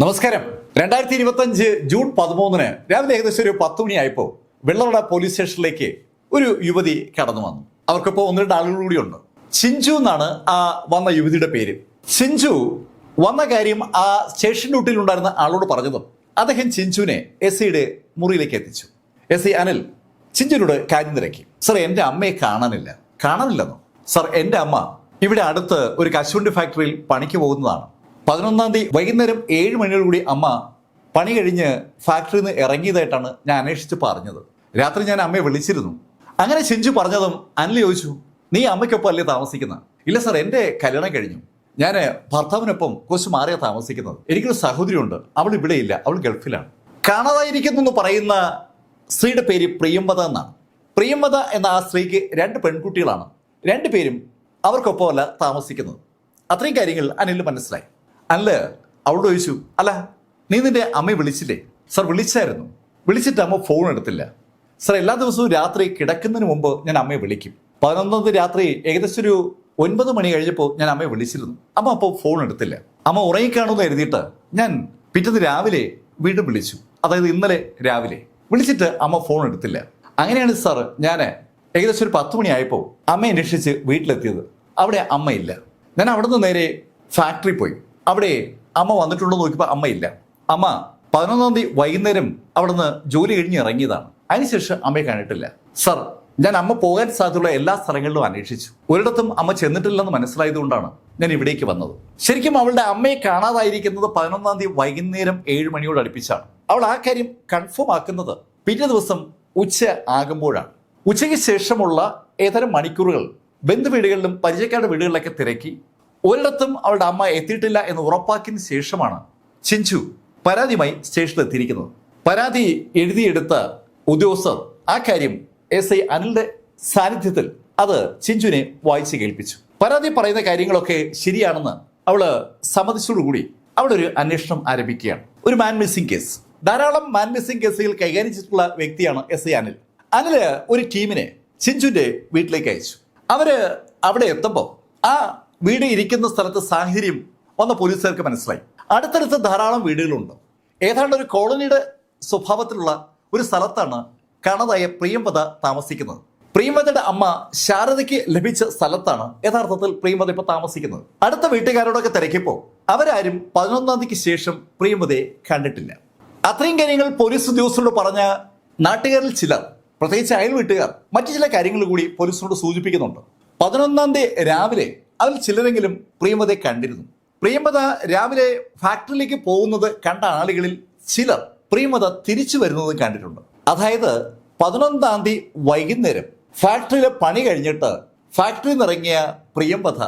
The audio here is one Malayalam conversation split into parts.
നമസ്കാരം. രണ്ടായിരത്തി ഇരുപത്തി അഞ്ച് ജൂൺ പതിമൂന്നിന് രാവിലെ ഏകദേശം ഒരു പത്ത് മണിയായപ്പോൾ വെള്ളവട പോലീസ് സ്റ്റേഷനിലേക്ക് ഒരു യുവതി കടന്നു വന്നു. അവർക്കിപ്പോൾ ഒന്ന് രണ്ട് ആളുകൾ ഉണ്ട്. ചിഞ്ചു എന്നാണ് ആ വന്ന യുവതിയുടെ പേര്. ചിഞ്ചു വന്ന കാര്യം ആ സ്റ്റേഷൻ ഡ്യൂട്ടിയിൽ ഉണ്ടായിരുന്ന ആളോട് പറഞ്ഞതും അദ്ദേഹം ചിഞ്ചുവിനെ എസ് സിയുടെ മുറിയിലേക്ക് എത്തിച്ചു. എസ് സി അനിൽ ചിഞ്ചുവിനോട് കാര്യം തിരക്കി. സർ എന്റെ അമ്മയെ കാണാനില്ല. കാണാനില്ലെന്നോ? സർ എന്റെ അമ്മ ഇവിടെ അടുത്ത് ഒരു കശുവണ്ടി ഫാക്ടറിയിൽ പണിക്ക് പോകുന്നതാണ്. പതിനൊന്നാം തീയതി വൈകുന്നേരം ഏഴ് മണിയോടുകൂടി അമ്മ പണി കഴിഞ്ഞ് ഫാക്ടറിയിൽ നിന്ന് ഇറങ്ങിയതായിട്ടാണ് ഞാൻ അന്വേഷിച്ച് പറഞ്ഞത്. രാത്രി ഞാൻ അമ്മയെ വിളിച്ചിരുന്നു. അങ്ങനെ ചിഞ്ചു പറഞ്ഞതും അനിൽ ചോദിച്ചു നീ അമ്മയ്ക്കൊപ്പം അല്ലേ താമസിക്കുന്ന? ഇല്ല സാർ എന്റെ കല്യാണം കഴിഞ്ഞു. ഞാൻ ഭർത്താവിനൊപ്പം കുറച്ച് മാറിയാ താമസിക്കുന്നത്. എനിക്കൊരു സഹോദരിയുണ്ട്. അവൾ ഇവിടെ ഇല്ല. അവൾ ഗൾഫിലാണ്. കാണാതായിരിക്കുന്നു എന്ന് പറയുന്ന സ്ത്രീയുടെ പേര് പ്രിയംവത എന്നാണ്. പ്രിയംവത എന്ന ആ സ്ത്രീക്ക് രണ്ട് പെൺകുട്ടികളാണ്. രണ്ടുപേരും അവർക്കൊപ്പമല്ല താമസിക്കുന്നത്. അത്രയും കാര്യങ്ങൾ അനിൽ മനസ്സിലായി. അല്ല? അവളോട് ചോദിച്ചു അല്ല നീ നിന്റെ അമ്മയെ വിളിച്ചില്ലേ? സാർ വിളിച്ചായിരുന്നു. വിളിച്ചിട്ട് അമ്മ ഫോൺ എടുത്തില്ല. സാർ എല്ലാ ദിവസവും രാത്രി കിടക്കുന്നതിന് മുമ്പ് ഞാൻ അമ്മയെ വിളിക്കും. പതിനൊന്നാം രാത്രി ഏകദേശം ഒരു ഒൻപത് മണി കഴിഞ്ഞപ്പോൾ ഞാൻ അമ്മയെ വിളിച്ചിരുന്നു. അമ്മ അപ്പോൾ ഫോൺ എടുത്തില്ല. അമ്മ ഉറങ്ങിക്കാണുമെന്ന് എഴുതിയിട്ട് ഞാൻ പിറ്റേന്ന് രാവിലെ വീണ്ടും വിളിച്ചു. അതായത് ഇന്നലെ രാവിലെ. വിളിച്ചിട്ട് അമ്മ ഫോൺ എടുത്തില്ല. അങ്ങനെയാണ് സാർ ഞാൻ ഏകദേശം ഒരു പത്ത് മണിയായപ്പോൾ അമ്മയെ അന്വേഷിച്ച് വീട്ടിലെത്തിയത്. അവിടെ അമ്മയില്ല. ഞാൻ അവിടുന്ന് നേരെ ഫാക്ടറി പോയി. അവിടെ അമ്മ വന്നിട്ടുണ്ടോ നോക്കിയപ്പോൾ അമ്മയില്ല അമ്മ പതിനൊന്നാം തീയതി വൈകുന്നേരം അവിടുന്ന് ജോലി കഴിഞ്ഞ് ഇറങ്ങിയതാണ്. അതിനുശേഷം അമ്മയെ കണ്ടിട്ടില്ല. സർ ഞാൻ അമ്മ പോകാൻ സാധ്യതയുള്ള എല്ലാ സ്ഥലങ്ങളിലും അന്വേഷിച്ചു. ഒരിടത്തും അമ്മ ചെന്നിട്ടില്ലെന്ന് മനസ്സിലായതുകൊണ്ടാണ് ഞാൻ ഇവിടേക്ക് വന്നത്. ശരിക്കും അവളുടെ അമ്മയെ കാണാതായിരിക്കുന്നത് പതിനൊന്നാം തീയതി വൈകുന്നേരം ഏഴ് മണിയോട് അടുപ്പിച്ചാണ്. അവൾ ആ കാര്യം കൺഫേം ആക്കുന്നത് പിറ്റേ ദിവസം ഉച്ച ആകുമ്പോഴാണ്. ഉച്ചയ്ക്ക് ശേഷമുള്ള ഏതാനും മണിക്കൂറുകൾ ബന്ധുവീടുകളിലും പരിചയക്കാരുടെ വീടുകളിലൊക്കെ തിരക്കി ഒരിടത്തും അവളുടെ അമ്മ എത്തിയിട്ടില്ല എന്ന് ഉറപ്പാക്കിയതിനു ശേഷമാണ് ചിഞ്ചു പരാതിയുമായി സ്റ്റേഷനിൽ എത്തിയിരിക്കുന്നത്. പരാതി എഴുതിയെടുത്ത ഉദ്യോഗസ്ഥർ ആ കാര്യം എസ് ഐ അനിലിന്റെ സാന്നിധ്യത്തിൽ അത് ചിഞ്ചുവിനെ വായിച്ച് കേൾപ്പിച്ചു. പരാതി പറയുന്ന കാര്യങ്ങളൊക്കെ ശരിയാണെന്ന് അവൾ സമ്മതിച്ചതോടുകൂടി അവിടെ ഒരു അന്വേഷണം ആരംഭിക്കുകയാണ്. ഒരു മാൻ മിസ്സിംഗ് കേസ് ധാരാളം മാൻ മിസ്സിംഗ് കേസുകൾ കൈകാര്യം ചെയ്തിട്ടുള്ള വ്യക്തിയാണ് എസ് ഐ അനിൽ. അനിൽ ഒരു ടീമിനെ ചിഞ്ചുവിന്റെ വീട്ടിലേക്ക് അയച്ചു. അവർ അവിടെ എത്തുമ്പോൾ ആ വീട് ഇരിക്കുന്ന സ്ഥലത്ത് സാഹചര്യം വന്ന പോലീസുകാർക്ക് മനസ്സിലായി. അടുത്തടുത്ത് ധാരാളം വീടുകളുണ്ട്. ഏതാണ്ട് ഒരു കോളനിയുടെ സ്വഭാവത്തിലുള്ള ഒരു സ്ഥലത്താണ് കാണാതായ പ്രിയംവത താമസിക്കുന്നത്. പ്രിയംവതയുടെ അമ്മ ശാരദയ്ക്ക് ലഭിച്ച സ്ഥലത്താണ് യഥാർത്ഥത്തിൽ പ്രിയംവത ഇപ്പൊ താമസിക്കുന്നത്. അടുത്ത വീട്ടുകാരോടൊക്കെ തിരക്കിയപ്പോൾ അവരാരും പതിനൊന്നാം തീയതിക്ക് ശേഷം പ്രിയംവതയെ കണ്ടിട്ടില്ല. അത്രയും കാര്യങ്ങൾ പോലീസ് ഉദ്യോഗസ്ഥരോട് പറഞ്ഞ നാട്ടുകാരിൽ ചിലർ പ്രത്യേകിച്ച് അയൽ വീട്ടുകാർ മറ്റു ചില കാര്യങ്ങൾ കൂടി പോലീസിനോട് സൂചിപ്പിക്കുന്നുണ്ട്. പതിനൊന്നാം തീയതി രാവിലെ അതിൽ ചിലരെങ്കിലും പ്രിയമതയെ കണ്ടിരുന്നു. പ്രിയമത രാവിലെ ഫാക്ടറിയിലേക്ക് പോകുന്നത് കണ്ട ആളുകളിൽ ചിലർ പ്രിയമത തിരിച്ചു വരുന്നത് കണ്ടിട്ടുണ്ട്. അതായത് പതിനൊന്നാം തീയതി വൈകുന്നേരം ഫാക്ടറിയിലെ പണി കഴിഞ്ഞിട്ട് ഫാക്ടറിയിൽ നിന്നിറങ്ങിയ പ്രിയംവധ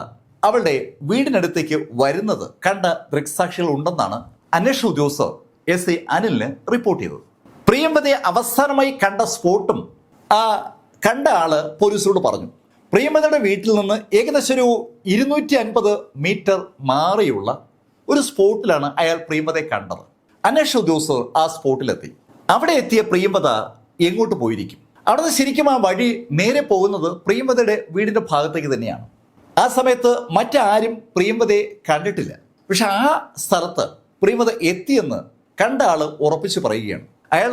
അവളുടെ വീടിനടുത്തേക്ക് വരുന്നത് കണ്ട ദൃക്സാക്ഷികൾ ഉണ്ടെന്നാണ് അന്വേഷണ ഉദ്യോഗസ്ഥർ എസ് ഐ അനിലിന് റിപ്പോർട്ട് ചെയ്തത്. പ്രിയംവതയെ അവസാനമായി കണ്ട സ്പോട്ടും ആ കണ്ട ആൾ പോലീസിനോട് പറഞ്ഞു. പ്രിയമതയുടെ വീട്ടിൽ നിന്ന് ഏകദേശം ഒരു ഇരുന്നൂറ്റി അൻപത് മീറ്റർ മാറിയുള്ള ഒരു സ്പോട്ടിലാണ് അയാൾ പ്രിയമതയെ കണ്ടത്. അന്വേഷണ ഉദ്യോഗസ്ഥർ ആ സ്പോട്ടിലെത്തി. അവിടെ എത്തിയ പ്രിയമത എങ്ങോട്ട് പോയിരിക്കും? അവിടെ നിന്ന് ശരിക്കും ആ വഴി നേരെ പോകുന്നത് പ്രിയമതയുടെ വീടിന്റെ ഭാഗത്തേക്ക് തന്നെയാണ്. ആ സമയത്ത് മറ്റാരും പ്രിയമതയെ കണ്ടിട്ടില്ല. പക്ഷെ ആ സ്ഥലത്ത് പ്രിയമത എത്തിയെന്ന് കണ്ട ആൾ ഉറപ്പിച്ചു പറയുകയാണ്. അയാൾ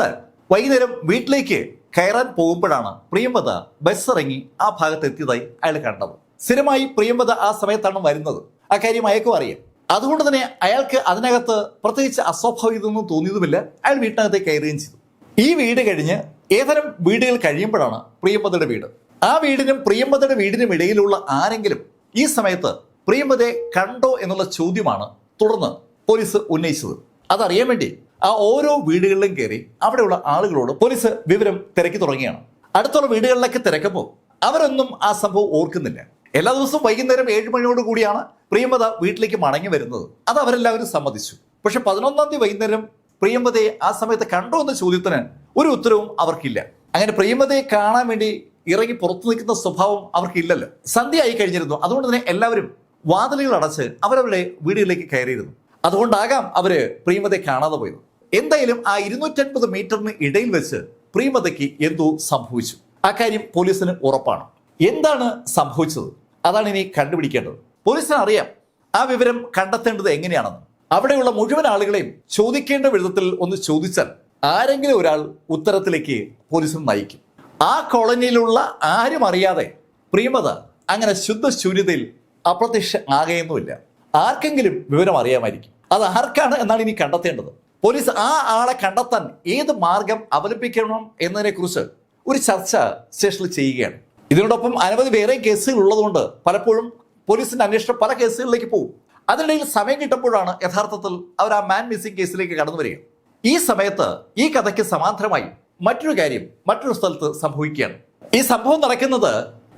വൈകുന്നേരം വീട്ടിലേക്ക് കയറാൻ പോകുമ്പോഴാണ് പ്രിയംവത ബസ് ഇറങ്ങി ആ ഭാഗത്ത് എത്തിയതായി അയാൾ കണ്ടത്. സ്ഥിരമായി പ്രിയംവത ആ സമയത്താണ് വരുന്നത്. ആ കാര്യം അയാൾക്കും അറിയാം. അതുകൊണ്ട് തന്നെ അയാൾക്ക് അതിനകത്ത് പ്രത്യേകിച്ച് അസ്വാഭാവികതൊന്നും തോന്നിയതുമില്ല. അയാൾ വീട്ടിനകത്തേക്ക് കയറുകയും ചെയ്തു. ഈ വീട് കഴിഞ്ഞ് ഏതരം വീടുകൾ കഴിയുമ്പോഴാണ് പ്രിയംവതയുടെ വീട്. ആ വീടിനും പ്രിയംവതയുടെ വീടിനും ഇടയിലുള്ള ആരെങ്കിലും ഈ സമയത്ത് പ്രിയംവതയെ കണ്ടോ എന്നുള്ള ചോദ്യമാണ് തുടർന്ന് പോലീസ് ഉന്നയിച്ചത്. അതറിയാൻ വേണ്ടി ആ ഓരോ വീടുകളിലും കയറി അവിടെയുള്ള ആളുകളോട് പോലീസ് വിവരം തിരക്കി തുടങ്ങിയാണ് അടുത്തുള്ള വീടുകളിലൊക്കെ തിരക്കുമ്പോൾ അവരൊന്നും ആ സംഭവം ഓർക്കുന്നില്ല. എല്ലാ ദിവസവും വൈകുന്നേരം ഏഴ് മണിയോട് കൂടിയാണ് പ്രിയമത വീട്ടിലേക്ക് മടങ്ങി വരുന്നത്. അത് അവരെല്ലാവരും സമ്മതിച്ചു. പക്ഷെ പതിനൊന്നാം തീയതി വൈകുന്നേരം പ്രിയമതയെ ആ സമയത്ത് കണ്ടോ എന്ന ചോദ്യത്തിന് ഒരു ഉത്തരവും അവർക്കില്ല. അങ്ങനെ പ്രിയമതയെ കാണാൻ വേണ്ടി ഇറങ്ങി പുറത്തു നിൽക്കുന്ന സ്വഭാവം അവർക്കില്ലല്ലോ. സന്ധ്യ ആയി കഴിഞ്ഞിരുന്നു. അതുകൊണ്ട് തന്നെ എല്ലാവരും വാതിലുകൾ അടച്ച് അവരവരുടെ വീടുകളിലേക്ക് കയറിയിരുന്നു. അതുകൊണ്ടാകാം അവർ പ്രിയമതയെ കാണാതെ പോയത്. എന്തായാലും ആ ഇരുന്നൂറ്റൻപത് മീറ്ററിന് ഇടയിൽ വെച്ച് പ്രിയമതയ്ക്ക് എന്തോ സംഭവിച്ചു. ആ കാര്യം പോലീസിന് ഉറപ്പാണ്. എന്താണ് സംഭവിച്ചത്? അതാണ് ഇനി കണ്ടുപിടിക്കേണ്ടത്. പോലീസിന് അറിയാം ആ വിവരം കണ്ടെത്തേണ്ടത് എങ്ങനെയാണെന്ന്. അവിടെയുള്ള മുഴുവൻ ആളുകളെയും ചോദിക്കേണ്ട വിധത്തിൽ ഒന്ന് ചോദിച്ചാൽ ആരെങ്കിലും ഒരാൾ ഉത്തരത്തിലേക്ക് പോലീസിന് നയിക്കും. ആ കോളനിയിലുള്ള ആരും അറിയാതെ പ്രിയമത അങ്ങനെ ശുദ്ധ ശുദ്ധശൂന്യതയിൽ അപ്രത്യക്ഷ ആകെയൊന്നുമില്ല. ആർക്കെങ്കിലും വിവരം അറിയാമായിരിക്കും. അത് ആർക്കാണ് എന്നാണ് ഇനി കണ്ടെത്തേണ്ടത്. പോലീസ് ആ ആളെ കണ്ടെത്താൻ ഏത് മാർഗം അവലംബിക്കണം എന്നതിനെ കുറിച്ച് ഒരു ചർച്ച സ്റ്റേഷനിൽ ചെയ്യുകയാണ്. ഇതിനോടൊപ്പം അനവധി വേറെ കേസുകൾ ഉള്ളതുകൊണ്ട് പലപ്പോഴും പോലീസിന്റെ അന്വേഷണം പല കേസുകളിലേക്ക് പോകും. അതിനിടയിൽ സമയം കിട്ടുമ്പോഴാണ് യഥാർത്ഥത്തിൽ അവർ ആ മാൻ മിസ്സിംഗ് കേസിലേക്ക് കടന്നു വരിക. ഈ സമയത്ത് ഈ കഥയ്ക്ക് സമാന്തരമായി മറ്റൊരു കാര്യം മറ്റൊരു സ്ഥലത്ത് സംഭവിക്കുകയാണ്. ഈ സംഭവം നടക്കുന്നത്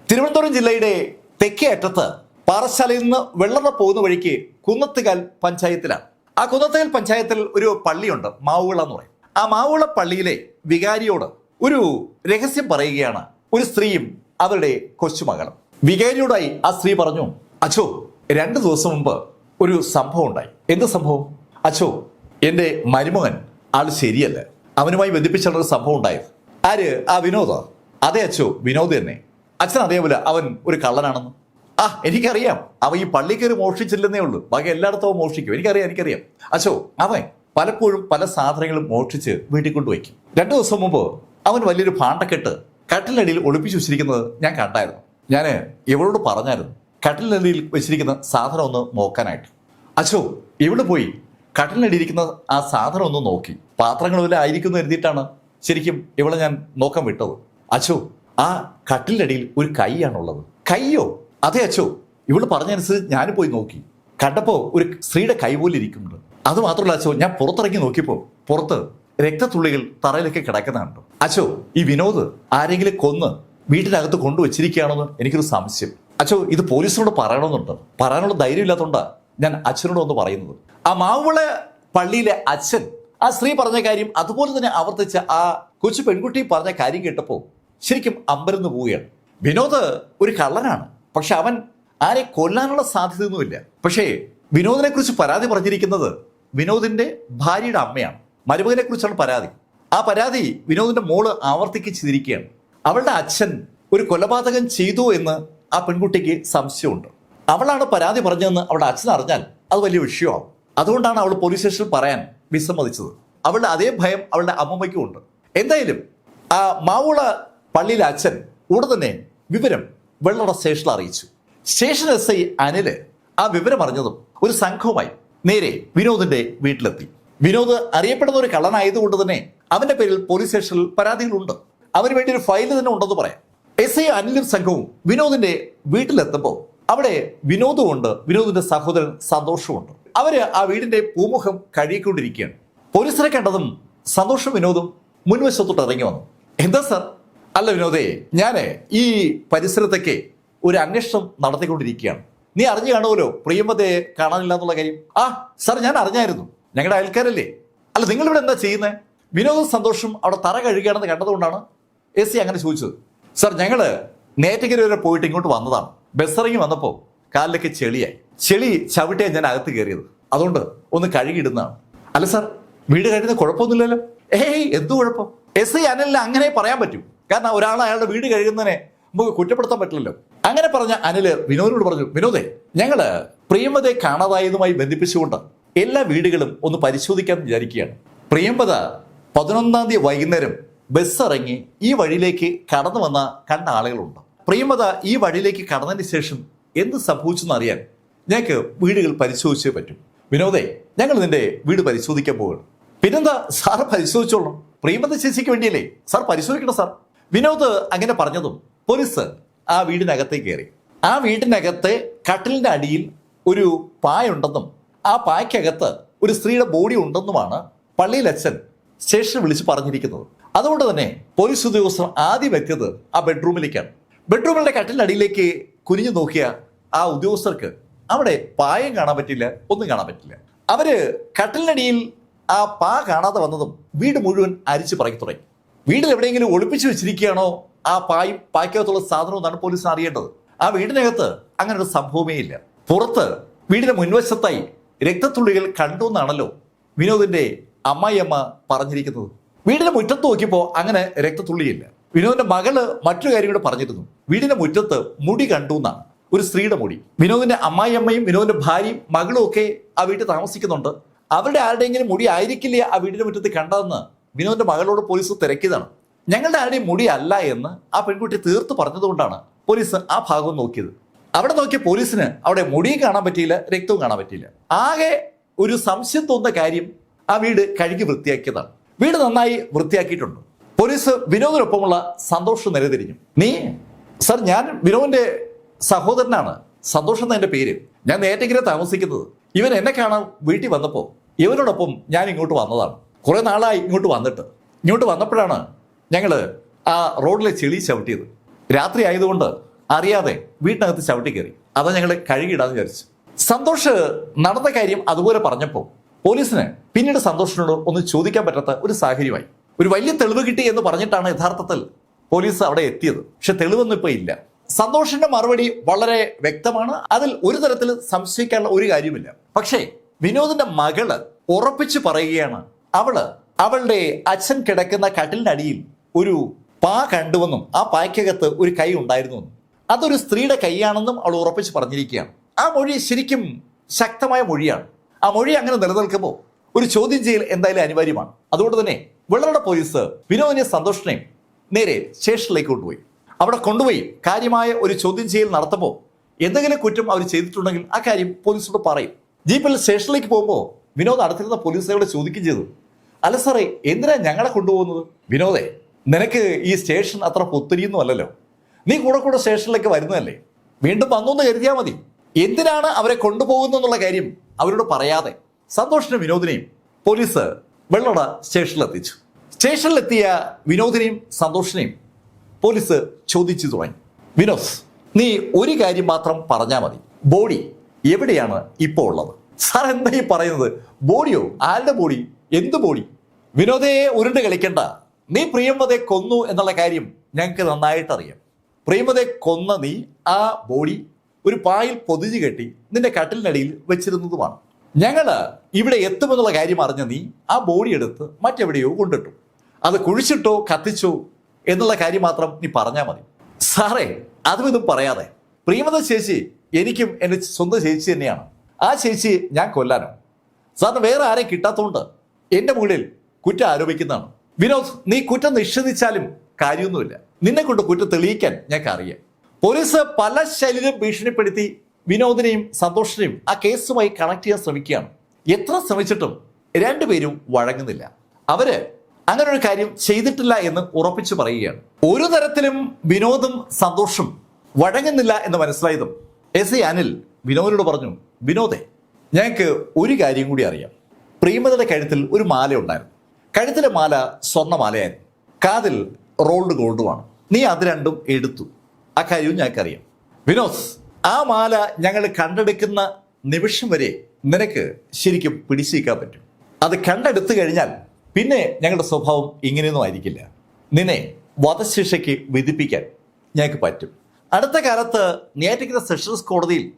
തിരുവനന്തപുരം ജില്ലയുടെ തെക്കേ അറ്റത്ത് പാറശാലയിൽ നിന്ന് വെള്ളറ പോകുന്ന വഴിക്ക് കുന്നത്തുകാൽ പഞ്ചായത്തിലാണ്. ആ കുന്നത്തേൽ പഞ്ചായത്തിൽ ഒരു പള്ളിയുണ്ട് മാവുള എന്ന് പറയും. ആ മാവുള പള്ളിയിലെ വികാരിയോട് ഒരു രഹസ്യം പറയുകയാണ് ഒരു സ്ത്രീയും അവരുടെ കൊച്ചുമകളും. വികാരിയോടായി ആ സ്ത്രീ പറഞ്ഞു അച്ചോ രണ്ട് ദിവസം മുമ്പ് ഒരു സംഭവം ഉണ്ടായി. എന്ത് സംഭവം? അച്ചോ എന്റെ മരുമകൻ ആൾ ശരിയല്ല. അവനുമായി ബന്ധിപ്പിച്ചുള്ള ഒരു സംഭവം ഉണ്ടായത്. ആര്? ആ വിനോദ? അതെ അച്ചോ വിനോദ് തന്നെ. അച്ഛൻ അതേപോലെ അവൻ ഒരു കള്ളനാണെന്ന്. ആ എനിക്കറിയാം. അവ ഈ പള്ളി കയറി മോഷ്ടിച്ചില്ലെന്നേ ഉള്ളൂ. ബാക്കി എല്ലായിടത്തും അവൻ മോഷ്ടിക്കും. എനിക്കറിയാം എനിക്കറിയാം. അച്ഛോ അവൻ പലപ്പോഴും പല സാധനങ്ങളും മോഷ്ടിച്ച് വീട്ടിൽ കൊണ്ടുവയ്ക്കും. രണ്ടു ദിവസം മുമ്പ് അവൻ വലിയൊരു പാണ്ടക്കെട്ട് കട്ടിലടിയിൽ ഒളിപ്പിച്ചു വെച്ചിരിക്കുന്നത് ഞാൻ കണ്ടായിരുന്നു. ഞാൻ ഇവളോട് പറഞ്ഞായിരുന്നു കട്ടിലടിയിൽ വെച്ചിരിക്കുന്ന സാധനം ഒന്ന് നോക്കാനായിട്ട്. അച്ഛോ ഇവൾ പോയി കട്ടിലടിയിരിക്കുന്ന ആ സാധനം ഒന്ന് നോക്കി. പാത്രങ്ങൾ വല്ല ആയിരിക്കുന്നു എഴുതിയിട്ടാണ് ശരിക്കും ഇവളെ ഞാൻ നോക്കാൻ വിട്ടത്. അച്ഛോ ആ കട്ടിലടിയിൽ ഒരു കൈയാണുള്ളത്. കയ്യോ അതെ അച്ഛോ ഇവൾ പറഞ്ഞനുസരിച്ച് ഞാൻ പോയി നോക്കി. കണ്ടപ്പോ ഒരു സ്ത്രീയുടെ കൈപോലിരിക്കുന്നുണ്ട് അത് മാത്രമല്ല അച്ഛോ ഞാൻ പുറത്തിറങ്ങി നോക്കിയപ്പോ പുറത്ത് രക്തത്തുള്ളികൾ തറയിലൊക്കെ കിടക്കുന്നുണ്ട് അച്ഛോ ഈ വിനോദ് ആരെങ്കിലും കൊന്ന് വീട്ടിനകത്ത് കൊണ്ടുവച്ചിരിക്കുകയാണെന്ന് എനിക്കൊരു സംശയം. അച്ഛോ ഇത് പോലീസിനോട് പറയണമെന്നുണ്ട്. പറയാനുള്ള ധൈര്യം ഇല്ലാത്തതുകൊണ്ടാ ഞാൻ അച്ഛനോട് ഒന്ന് പറയുന്നത്. ആ മാവുള പള്ളിയിലെ അച്ഛൻ ആ സ്ത്രീ പറഞ്ഞ കാര്യം അതുപോലെ തന്നെ ആവർത്തിച്ച ആ കൊച്ചു പെൺകുട്ടി പറഞ്ഞ കാര്യം കേട്ടപ്പോൾ ശരിക്കും അമ്പരന്ന് പോവുകയാണ്. വിനോദ് ഒരു കള്ളനാണ്. പക്ഷെ അവൻ ആരെ കൊല്ലാനുള്ള സാധ്യതയൊന്നുമില്ല. പക്ഷേ വിനോദിനെ കുറിച്ച് പരാതി പറഞ്ഞിരിക്കുന്നത് വിനോദിന്റെ ഭാര്യയുടെ അമ്മയാണ്. മരുമകനെ കുറിച്ചാണ് പരാതി. ആ പരാതി വിനോദിന്റെ മോൾ ആവർത്തിക്കിച്ചിരിക്കുകയാണ് അവളുടെ അച്ഛൻ ഒരു കൊലപാതകം ചെയ്തു എന്ന് ആ പെൺകുട്ടിക്ക് സംശയമുണ്ട്. അവളാണ് പരാതി പറഞ്ഞതെന്ന് അവളുടെ അച്ഛൻ അറിഞ്ഞാൽ അത് വലിയ വിഷയമാണ്. അതുകൊണ്ടാണ് അവൾ പോലീസ് സ്റ്റേഷനിൽ പറയാൻ വിസമ്മതിച്ചത്. അവളുടെ അതേ ഭയം അവളുടെ അമ്മമ്മയ്ക്കും ഉണ്ട്. എന്തായാലും ആ മാവുള പള്ളിയിലെ അച്ഛൻ ഉടൻ തന്നെ വിവരം വെള്ളറ സ്റ്റേഷനിൽ അറിയിച്ചു. സ്റ്റേഷൻ എസ് ഐ അനിൽ ആ വിവരം അറിഞ്ഞതും ഒരു സംഘവുമായി നേരെ വിനോദിന്റെ വീട്ടിലെത്തി. വിനോദ് അറിയപ്പെടുന്ന ഒരു കള്ളനായതുകൊണ്ട് തന്നെ അവന്റെ പേരിൽ പോലീസ് സ്റ്റേഷനിൽ പരാതികളുണ്ട്. അവന് വേണ്ടി ഒരു ഫയൽ തന്നെ ഉണ്ടെന്ന് പറയാം. എസ് ഐ അനിലും സംഘവും വിനോദിന്റെ വീട്ടിലെത്തുമ്പോൾ അവിടെ വിനോദും ഉണ്ട് വിനോദിന്റെ സഹോദരൻ സന്തോഷവുമുണ്ട് അവർ ആ വീടിന്റെ പൂമുഖം കഴുകിക്കൊണ്ടിരിക്കുകയാണ്. പോലീസിനെ കണ്ടതും സന്തോഷം വിനോദും മുൻവശത്തോട്ട് ഇറങ്ങി വന്നു. എന്താ സാർ? അല്ല വിനോദേ ഞാൻ ഈ പരിസരത്തൊക്കെ ഒരു അന്വേഷണം നടത്തിക്കൊണ്ടിരിക്കുകയാണ്. നീ അറിഞ്ഞു കാണുമല്ലോ പ്രിയമതയെ കാണാനില്ല എന്നുള്ള കാര്യം. ആ സാർ ഞാൻ അറിഞ്ഞായിരുന്നു. ഞങ്ങളുടെ അയൽക്കാരല്ലേ? അല്ല നിങ്ങൾ ഇവിടെ എന്താ ചെയ്യുന്നത് വിനോദ സന്തോഷം അവിടെ തറ കഴുകുകയാണെന്ന് കണ്ടതുകൊണ്ടാണ് എ സി അങ്ങനെ ചോദിച്ചത്. സാർ ഞങ്ങൾ നേറ്റഗിരി വരെ പോയിട്ട് ഇങ്ങോട്ട് വന്നതാണ്. ബസ് ഇറങ്ങി വന്നപ്പോൾ കാലിലൊക്കെ ചെളിയായി. ചെളി ചവിട്ടിയാണ് ഞാൻ അകത്ത് കയറിയത്. അതുകൊണ്ട് ഒന്ന് കഴുകിയിടുന്നതാണ്. അല്ല സാർ വീട് കഴിയുന്ന കുഴപ്പമൊന്നുമില്ലല്ലോ? ഏയ് എന്തു കുഴപ്പം? എസ് ഐ അനിലിന് അങ്ങനെ പറയാൻ പറ്റും. കാരണം ഒരാൾ അയാളുടെ വീട് കഴുകുന്നതിനെ നമുക്ക് കുറ്റപ്പെടുത്താൻ പറ്റില്ലല്ലോ. അങ്ങനെ പറഞ്ഞ അനിൽ വിനോദിനോട് പറഞ്ഞു വിനോദേ ഞങ്ങൾ പ്രിയമ്പതയെ കാണാതായതുമായി ബന്ധിപ്പിച്ചുകൊണ്ട് എല്ലാ വീടുകളും ഒന്ന് പരിശോധിക്കാൻ വിചാരിക്കുകയാണ്. പ്രിയമ്പത പതിനൊന്നാം തീയതി വൈകുന്നേരം ബസ് ഇറങ്ങി ഈ വഴിയിലേക്ക് കടന്നു വന്ന കണ്ട ആളുകളുണ്ട്. പ്രിയമ്പത ഈ വഴിയിലേക്ക് കടന്നതിന് ശേഷം എന്ത് സംഭവിച്ചെന്ന് അറിയാൻ ഞങ്ങൾക്ക് വീടുകൾ പരിശോധിച്ചേ പറ്റും. വിനോദേ ഞങ്ങൾ നിന്റെ വീട് പരിശോധിക്കാൻ പോവുകയാണ്. പിന്നെന്താ സാർ പരിശോധിച്ചോളണം. പ്രിയമ്പത ചേച്ചിക്ക് വേണ്ടിയല്ലേ? സാർ പരിശോധിക്കണം സാർ. വിനോദ് അങ്ങനെ പറഞ്ഞതും പോലീസ് ആ വീടിനകത്തേക്ക് കയറി. ആ വീടിനകത്ത് കട്ടിലിന്റെ അടിയിൽ ഒരു പായുണ്ടെന്നും ആ പായ്ക്കകത്ത് ഒരു സ്ത്രീയുടെ ബോഡി ഉണ്ടെന്നുമാണ് പള്ളിയിൽ അച്ഛൻ സ്റ്റേഷനിൽ വിളിച്ച് പറഞ്ഞിരിക്കുന്നത്. അതുകൊണ്ട് തന്നെ പോലീസ് ഉദ്യോഗസ്ഥർ ആദ്യം എത്തിയത് ആ ബെഡ്റൂമിലേക്കാണ്. ബെഡ്റൂമിന്റെ കട്ടിലടിയിലേക്ക് കുനിഞ്ഞു നോക്കിയ ആ ഉദ്യോഗസ്ഥർക്ക് അവിടെ പായം കാണാൻ പറ്റില്ല ഒന്നും കാണാൻ പറ്റില്ല. അവർ കട്ടിലിനടിയിൽ ആ പാ കാണാതെ വന്നതും വീട് മുഴുവൻ അരിച്ചു പറക്കി തുടങ്ങി. വീട്ടിൽ എവിടെയെങ്കിലും ഒളിപ്പിച്ചു വെച്ചിരിക്കുകയാണോ ആ പായ് പായ്ക്കകത്തുള്ള സാധനവും എന്നാണ് പോലീസിന് അറിയേണ്ടത്. ആ വീടിനകത്ത് അങ്ങനെ ഒരു സംഭവമേ ഇല്ല. പുറത്ത് വീടിന്റെ മുൻവശത്തായി രക്തത്തുള്ളികൾ കണ്ടു എന്നാണല്ലോ വിനോദിന്റെ അമ്മായിയമ്മ പറഞ്ഞിരിക്കുന്നത്. വീടിന്റെ മുറ്റത്ത് നോക്കിയപ്പോൾ അങ്ങനെ രക്തത്തുള്ളിയില്ല. വിനോദിന്റെ മകൾ മറ്റൊരു കാര്യം കൂടെ പറഞ്ഞിരുന്നു. വീടിന്റെ മുറ്റത്ത് മുടി കണ്ടു എന്നാണ്. ഒരു സ്ത്രീയുടെ മുടി. വിനോദിന്റെ അമ്മായിയമ്മയും വിനോദിന്റെ ഭാര്യയും മകളും ഒക്കെ ആ വീട്ടിൽ താമസിക്കുന്നുണ്ട്. അവരുടെ ആരുടെയെങ്കിലും മുടി ആയിരിക്കില്ല ആ വീടിന്റെ മുറ്റത്ത് കണ്ടതെന്ന് വിനോദിന്റെ മകളോട് പോലീസ് തിരക്കിയതാണ്. ഞങ്ങളുടെ ആരുടെയും മുടി അല്ല എന്ന് ആ പെൺകുട്ടി തീർത്ത് പറഞ്ഞതുകൊണ്ടാണ് പോലീസ് ആ ഭാഗം നോക്കിയത്. അവിടെ നോക്കിയ പോലീസിന് അവിടെ മുടിയും കാണാൻ പറ്റിയില്ല രക്തവും കാണാൻ പറ്റിയില്ല. ആകെ ഒരു സംശയം തോന്നുന്ന കാര്യം ആ വീട് കഴുകി വൃത്തിയാക്കിയതാണ്. വീട് നന്നായി വൃത്തിയാക്കിയിട്ടുണ്ട്. പോലീസ് വിനോദിനൊപ്പമുള്ള സന്തോഷം നിലതിരിഞ്ഞു നീ സർ ഞാൻ വിനോദിന്റെ സഹോദരനാണ്. സന്തോഷം എന്ന എന്റെ പേര്. ഞാൻ നേരത്തെ താമസിക്കുന്നത്. ഇവൻ എന്നെ കാണാൻ വീട്ടിൽ വന്നപ്പോൾ ഇവനോടൊപ്പം ഞാൻ ഇങ്ങോട്ട് വന്നതാണ്. കുറെ നാളായി ഇങ്ങോട്ട് വന്നിട്ട്. ഇങ്ങോട്ട് വന്നപ്പോഴാണ് ഞങ്ങൾ ആ റോഡിലെ ചെളി ചവിട്ടിയത്. രാത്രി ആയതുകൊണ്ട് അറിയാതെ വീട്ടിനകത്ത് ചവിട്ടി കയറി. അതാ ഞങ്ങൾ കഴുകിയിടാന്ന് വിചാരിച്ചു. സന്തോഷ് നടന്ന കാര്യം അതുപോലെ പറഞ്ഞപ്പോൾ പോലീസിന് പിന്നീട് സന്തോഷിനോട് ഒന്ന് ചോദിക്കാൻ പറ്റാത്ത ഒരു സാഹചര്യമായി. ഒരു വലിയ തെളിവ് കിട്ടി എന്ന് പറഞ്ഞിട്ടാണ് യഥാർത്ഥത്തിൽ പോലീസ് അവിടെ എത്തിയത്. പക്ഷെ തെളിവൊന്നും ഇപ്പൊ ഇല്ല. സന്തോഷിന്റെ മറുപടി വളരെ വ്യക്തമാണ്. അതിൽ ഒരു തരത്തിൽ സംശയിക്കാനുള്ള ഒരു കാര്യമില്ല പക്ഷേ വിനോദിന്റെ മകൾ ഉറപ്പിച്ചു പറയുകയാണ് അവൾ അവളുടെ അച്ഛൻ കിടക്കുന്ന കട്ടിലിനടിയിൽ ഒരു പാ കണ്ടുവെന്നും ആ പായ്ക്കകത്ത് ഒരു കൈ ഉണ്ടായിരുന്നുവെന്നും അതൊരു സ്ത്രീയുടെ കൈയാണെന്നും അവൾ ഉറപ്പിച്ച് പറഞ്ഞിരിക്കുകയാണ്. ആ മൊഴി ശരിക്കും ശക്തമായ മൊഴിയാണ്. ആ മൊഴി അങ്ങനെ നിലനിൽക്കുമ്പോൾ ഒരു ചോദ്യം ചെയ്യൽ എന്തായാലും അനിവാര്യമാണ്. അതുകൊണ്ട് തന്നെ വെള്ളറട പോലീസ് വിനോദിനെ സന്തോഷിനെയും നേരെ സ്റ്റേഷനിലേക്ക് കൊണ്ടുപോയി. അവിടെ കൊണ്ടുപോയി കാര്യമായ ഒരു ചോദ്യം ചെയ്യൽ നടത്തുമ്പോൾ എന്തെങ്കിലും കുറ്റം അവർ ചെയ്തിട്ടുണ്ടെങ്കിൽ ആ കാര്യം പോലീസോട് പറയും. ജീപ്പിൽ സ്റ്റേഷനിലേക്ക് പോകുമ്പോൾ വിനോദ് അടുത്തിരുന്ന പോലീസുകാരോട് ചോദിക്കുകയും ചെയ്തു. അല്ല സാറേ എന്തിനാ ഞങ്ങളെ കൊണ്ടുപോകുന്നത്? വിനോദേ നിനക്ക് ഈ സ്റ്റേഷൻ അത്ര പൊത്തിരിയൊന്നുമല്ലല്ലോ. നീ കൂടെ കൂടെ സ്റ്റേഷനിലേക്ക് വരുന്നതല്ലേ? വീണ്ടും വന്നു കരുതിയാൽ മതി. എന്തിനാണ് അവരെ കൊണ്ടുപോകുന്നെന്നുള്ള കാര്യം അവരോട് പറയാതെ? സന്തോഷിനും വിനോദിനെയും പോലീസ് വെള്ളട സ്റ്റേഷനിലെത്തിച്ചു. സ്റ്റേഷനിലെത്തിയ വിനോദിനെയും സന്തോഷിനെയും പോലീസ് ചോദിച്ചു തുടങ്ങി. വിനോദ് നീ ഒരു കാര്യം മാത്രം പറഞ്ഞാൽ മതി. ബോഡി എവിടെയാണ് ഇപ്പോൾ ഉള്ളത്? സാർ എന്താ ഈ പറയുന്നത്? ബോഡിയോ? ആരുടെ ബോഡി? എന്ത് ബോഡി? വിനോദയെ ഉരുണ്ട് കളിക്കണ്ട. നീ പ്രിയംവതെ കൊന്നു എന്നുള്ള കാര്യം ഞങ്ങൾക്ക് നന്നായിട്ട് അറിയാം കൊന്ന നീ ആ ബോഡി ഒരു പായിൽ പൊതിഞ്ഞു കെട്ടി നിന്റെ കട്ടിലിനടിയിൽ വെച്ചിരുന്നതുമാണ്. ഞങ്ങൾ ഇവിടെ എത്തുമെന്നുള്ള കാര്യം അറിഞ്ഞ നീ ആ ബോഡി എടുത്ത് മറ്റെവിടെയോ കൊണ്ടിട്ടു. അത് കുഴിച്ചിട്ടോ കത്തിച്ചോ എന്നുള്ള കാര്യം മാത്രം നീ പറഞ്ഞാൽ മതി. സാറേ അതും ഇതും പറയാതെ പ്രിയമത ചേച്ചി എനിക്കും എന്റെ സ്വന്തം ചേച്ചി തന്നെയാണ്. ആ ചേച്ചി ഞാൻ കൊല്ലാനോ? സാറിന് വേറെ ആരെയും കിട്ടാത്തതുകൊണ്ട് എന്റെ മുകളിൽ കുറ്റം ആരോപിക്കുന്നതാണ്. വിനോദ് നീ കുറ്റം നിഷേധിച്ചാലും കാര്യമൊന്നുമില്ല. നിന്നെ കൊണ്ട് കുറ്റം തെളിയിക്കാൻ ഞങ്ങൾക്ക് അറിയാം പോലീസ് പല ശൈലിയിലും ഭീഷണിപ്പെടുത്തി വിനോദിനെയും സന്തോഷിനെയും ആ കേസുമായി കണക്ട് ചെയ്യാൻ ശ്രമിക്കുകയാണ്. എത്ര ശ്രമിച്ചിട്ടും രണ്ടുപേരും വഴങ്ങുന്നില്ല. അവർ അങ്ങനെ ഒരു കാര്യം ചെയ്തിട്ടില്ല എന്ന് ഉറപ്പിച്ചു പറയുകയാണ്. ഒരു തരത്തിലും വിനോദും സന്തോഷും വഴങ്ങുന്നില്ല എന്ന് മനസ്സിലായതും എസ് എ അനിൽ വിനോദിനോട് പറഞ്ഞു വിനോദേ ഞങ്ങൾക്ക് ഒരു കാര്യം കൂടി അറിയാം. പ്രിയമതയുടെ കഴുത്തിൽ ഒരു മാല ഉണ്ടായിരുന്നു. കഴുത്തിലെ മാല സ്വർണമാലയായിരുന്നു കാതിൽ റോൾഡ് ഗോൾഡുമാണ് നീ അത് രണ്ടും എടുത്തു. ആ കാര്യവും ഞങ്ങൾക്കറിയാം. വിനോസ് ആ മാല ഞങ്ങൾ കണ്ടെടുക്കുന്ന നിമിഷം വരെ നിനക്ക് ശരിക്കും പിടിച്ചിരിക്കാൻ പറ്റും. അത് കണ്ടെടുത്തു കഴിഞ്ഞാൽ പിന്നെ ഞങ്ങളുടെ സ്വഭാവം ഇങ്ങനെയൊന്നും ആയിരിക്കില്ല. നിന്നെ വധശിക്ഷയ്ക്ക് വിധിപ്പിക്കാൻ ഞങ്ങൾക്ക് പറ്റും. അടുത്ത കാലത്ത് നേറ്റിക്കുന്ന സെഷൻസ് കോടതിയിൽ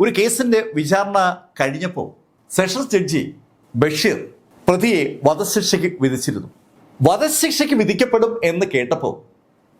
ഒരു കേസിന്റെ വിചാരണ കഴിഞ്ഞപ്പോൾ സെഷൻസ് ജഡ്ജി ബഷീർ പ്രതിയെ വധശിക്ഷയ്ക്ക് വിധിച്ചിരുന്നു. വധശിക്ഷയ്ക്ക് വിധിക്കപ്പെടും എന്ന് കേട്ടപ്പോൾ